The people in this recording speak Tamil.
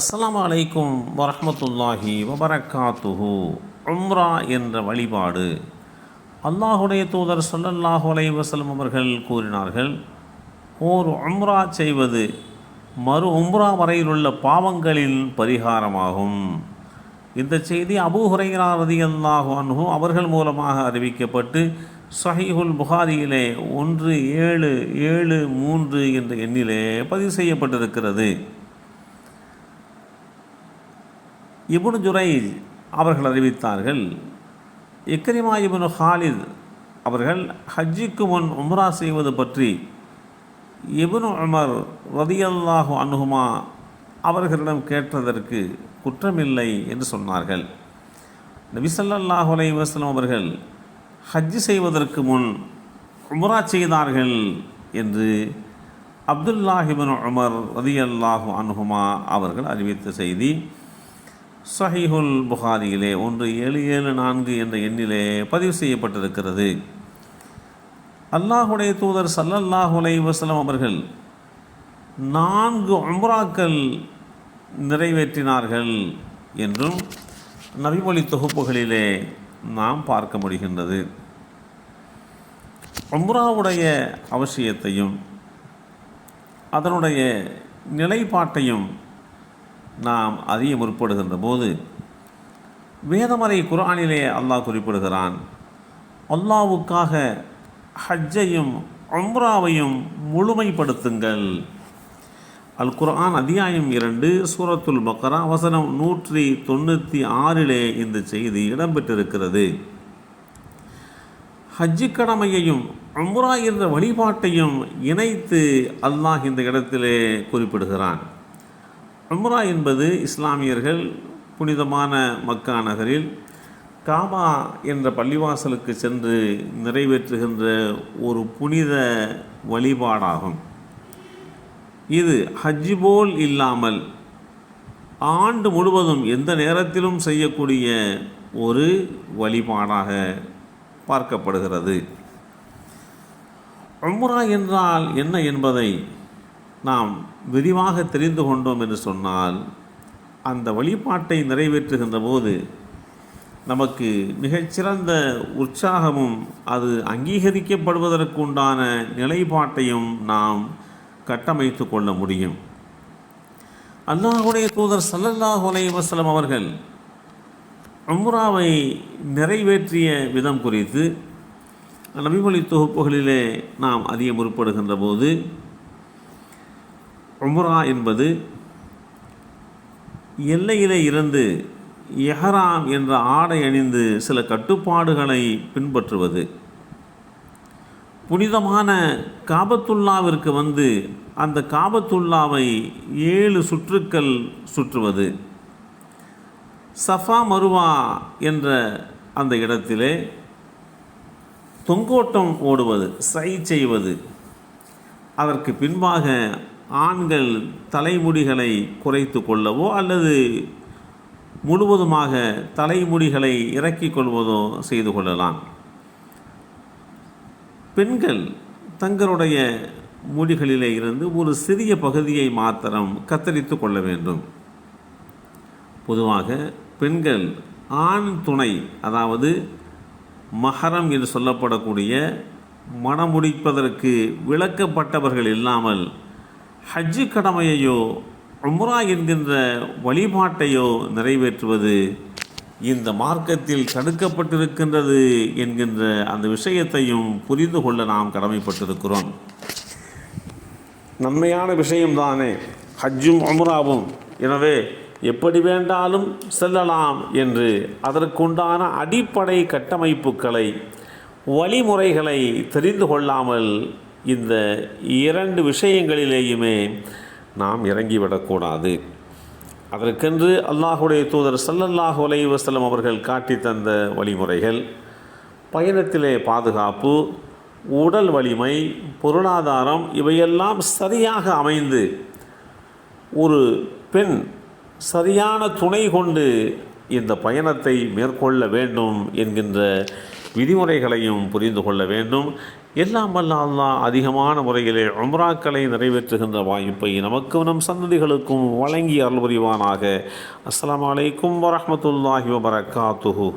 அஸ்லாம் அலைக்கும் வரமத்துல்லாஹி வபரகாத்துஹு. உம்ரா என்ற வழிபாடு. அல்லாஹுடைய தூதர் சொல்லல்லாஹு அலைஹி வஸல்லம் அவர்கள் கூறினார்கள் ஓர் உம்ரா செய்வது மறு உம்ரா வரையிலுள்ள பாவங்களின் பரிகாரமாகும். இந்த செய்தி அபு ஹுரைரா ரதியல்லாஹு அன்ஹு அவர்கள் மூலமாக அறிவிக்கப்பட்டு சஹீஹுல் புகாரியிலே ஒன்று ஏழு ஏழு மூன்று என்ற எண்ணிலே பதிவு செய்யப்பட்டிருக்கிறது. இப்னு ஜுரைஜ் அவர்கள் அறிவித்தார்கள். இக்ரிமா இப்னு ஹாலித் அவர்கள் ஹஜ்ஜிக்கு முன் உம்ரா செய்வது பற்றி இப்னு உமர் ரதியல்லாஹு அனுகுமா அவர்களிடம் கேட்டதற்கு குற்றமில்லை என்று சொன்னார்கள். நபிசல்லாஹு அலை அலைஹி அவர்கள் ஹஜ்ஜு செய்வதற்கு முன் உமரா செய்தார்கள் என்று அப்துல்லாஹிபின் உமர் ரதியல்லாஹு அனுகுமா அவர்கள் அறிவித்த செய்தி. சஹிஹுல் புகாரியிலே ஒன்று ஏழு ஏழு நான்கு என்ற எண்ணிலே பதிவு செய்யப்பட்டிருக்கிறது. அல்லாஹுடைய தூதர் சல்லல்லாஹு அலைஹி அவர்கள் நான்கு உம்ராக்கள் நிறைவேற்றினார்கள் என்றும் நபிமொழி தொகுப்புகளிலே நாம் பார்க்க முடிகின்றது. உம்ராவுடைய அவசியத்தையும் அதனுடைய நிலைப்பாட்டையும் நாம் அறிய முற்படுகின்ற போது வேதமறை குரானிலே அல்லாஹ் குறிப்பிடுகிறான் அல்லாவுக்காக ஹஜ்ஜையும் அம்ராவையும் முழுமைப்படுத்துங்கள். அல் குர்ஆன் அத்தியாயம் இரண்டு சூரத்துல் பக்கரா வசனம் நூற்றி தொண்ணூற்றி ஆறிலே இந்த செய்தி இடம்பெற்றிருக்கிறது. ஹஜ்ஜு கடமையையும் அம்ரா என்ற வழிபாட்டையும் இணைத்து அல்லாஹ் இந்த இடத்திலே குறிப்பிடுகிறான். உம்ரா என்பது இஸ்லாமியர்கள் புனிதமான மக்கா நகரில் காபா என்ற பள்ளிவாசலுக்கு சென்று நிறைவேற்றுகின்ற ஒரு புனித வழிபாடாகும். இது ஹஜ்ஜி போல் இல்லாமல் ஆண்டு முழுவதும் எந்த நேரத்திலும் செய்யக்கூடிய ஒரு வழிபாடாக பார்க்கப்படுகிறது. உம்ரா என்றால் என்ன என்பதை நாம் விரிவாக தெரிந்து கொண்டோம் என்று சொன்னால் அந்த வழிபாட்டை நிறைவேற்றுகின்ற போது நமக்கு மிகச்சிறந்த உற்சாகமும் அது அங்கீகரிக்கப்படுவதற்கு உண்டான நிலைப்பாட்டையும் நாம் கட்டமைத்து கொள்ள முடியும். அல்லாஹுடைய தூதர் சல்லல்லாஹு அலைஹி அவர்கள் உம்ராவை நிறைவேற்றிய விதம் குறித்து நபிமொழி தொகுப்புகளிலே நாம் அதிகம் முற்படுகின்ற போது உம்ரா என்பது எல்லையிலே இருந்து எஹராம் என்ற ஆடை அணிந்து சில கட்டுப்பாடுகளை பின்பற்றுவது. புனிதமான காபத்துல்லாவிற்கு வந்து அந்த காபத்துல்லாவை ஏழு சுற்றுக்கள் சுற்றுவது. சஃபா மருவா என்ற அந்த இடத்திலே தொங்கோட்டம் ஓடுவது சை செய்வது. அதற்கு பின்பாக ஆண்கள் தலைமுடிகளை குறைத்து கொள்ளவோ அல்லது முழுவதுமாக தலைமுடிகளை இறக்கிக் கொள்வதோ செய்து கொள்ளலாம். பெண்கள் தங்களுடைய முடிகளிலே இருந்து ஒரு சிறிய பகுதியை மாத்திரம் கத்தரித்து கொள்ள வேண்டும். பொதுவாக பெண்கள் ஆண் துணை அதாவது மகரம் என்று சொல்லப்படக்கூடிய மணமுடிப்பதற்கு விளக்கப்பட்டவர்கள் இல்லாமல் ஹஜ்ஜு கடமையையோ உம்ரா என்கின்ற வழிபாட்டையோ நிறைவேற்றுவது இந்த மார்க்கத்தில் தடுக்கப்பட்டிருக்கின்றது என்கின்ற அந்த விஷயத்தையும் புரிந்து கொள்ள நாம் கடமைப்பட்டிருக்கிறோம். நன்மையான விஷயம்தானே ஹஜ்ஜும் உம்ராவும். எனவே எப்படி வேண்டாலும் செல்லலாம் என்று அதற்குண்டான அடிப்படை கட்டமைப்புகளை வழிமுறைகளை தெரிந்து கொள்ளாமல் இந்த இரண்டு விஷயங்களிலேயுமே நாம் இறங்கிவிடக்கூடாது. அதற்கென்று அல்லாஹுடைய தூதர் சல்லல்லாஹ் அலைஹி வஸல்லம் அவர்கள் காட்டி தந்த வழிமுறைகள் பயணத்திலே பாதுகாப்பு உடல் வலிமை பொருளாதாரம் இவையெல்லாம் சரியாக அமைந்து ஒரு பெண் சரியான துணை கொண்டு இந்த பயணத்தை மேற்கொள்ள வேண்டும் என்கின்ற விதிமுறைகளையும் புரிந்து கொள்ள வேண்டும். எல்லாம் வல்ல அல்லாஹ் அதிகமான முறையிலே உம்ராக்களை நிறைவேற்றுகின்ற வாய்ப்பை நமக்கும் நம் சந்ததிகளுக்கும் வழங்கி அருள் புரிவானாக அஸ்லாம் அலைக்கும் வரமத்துல்லாஹி வபரகாத்துஹு.